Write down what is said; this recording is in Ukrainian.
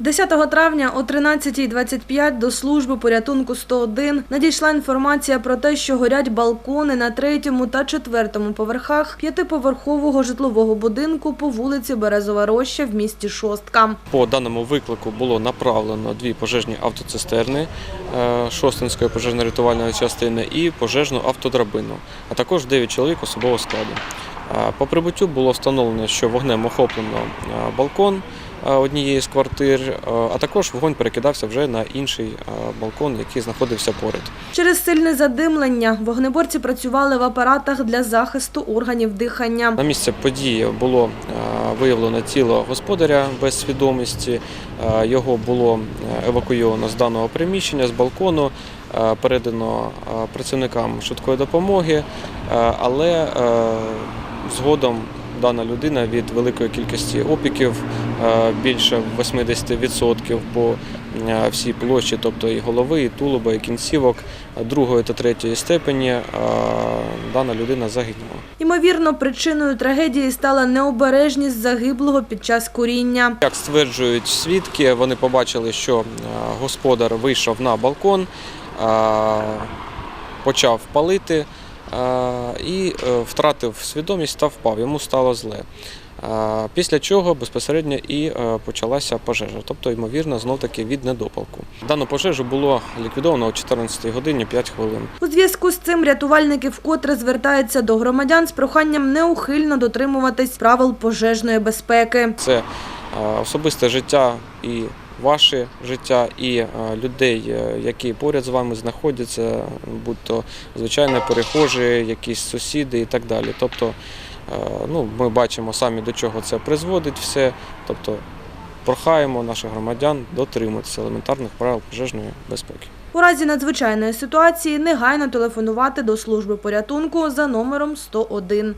10 травня о 13.25 до служби порятунку 101 надійшла інформація про те, що горять балкони на третьому та четвертому поверхах п'ятиповерхового житлового будинку по вулиці Березова Роща в місті Шостка. По даному виклику було направлено дві пожежні автоцистерни е, Шостинської пожежно-рятувальної частини і пожежну автодрабину, а також 9 чоловік особового складу. Е, По прибуттю було встановлено, що вогнем охоплено е, балкон однієї з квартир, е, а також вогонь перекидався вже на інший е, балкон, який знаходився поряд. Через сильне задимлення вогнеборці працювали в апаратах для захисту органів дихання. На місце події було е, виявлено тіло господаря без свідомості. Е, Його було е, евакуйовано з даного приміщення, з балкону, е, передано е, працівникам швидкої допомоги, е, але е, згодом дана людина від великої кількості опіків, е, більше 80% по е, всій площі, тобто і голови, і тулуба, і кінцівок е, другої та третьої степені, дана людина загинула. Ймовірно, причиною трагедії стала необережність загиблого під час куріння. Як стверджують свідки, вони побачили, що господар вийшов на балкон, почав палити і е, втратив свідомість та впав. Йому стало зле. Після чого безпосередньо і е, почалася пожежа, тобто, ймовірно, знов таки від недопалку. Дану пожежу було ліквідовано о 14 годині 5 хвилин. У зв'язку з цим рятувальники вкотре звертаються до громадян з проханням неухильно дотримуватись правил пожежної безпеки. Це е, особисте життя і ваше життя, і е, людей, е, які поряд з вами знаходяться, будь-то звичайно перехожі, якісь сусіди і так далі. Тобто, е, ну, ми бачимо самі до чого це призводить все. Тобто, прохаємо наших громадян дотримуватися елементарних правил пожежної безпеки. У разі надзвичайної ситуації негайно телефонувати до служби порятунку за номером 101.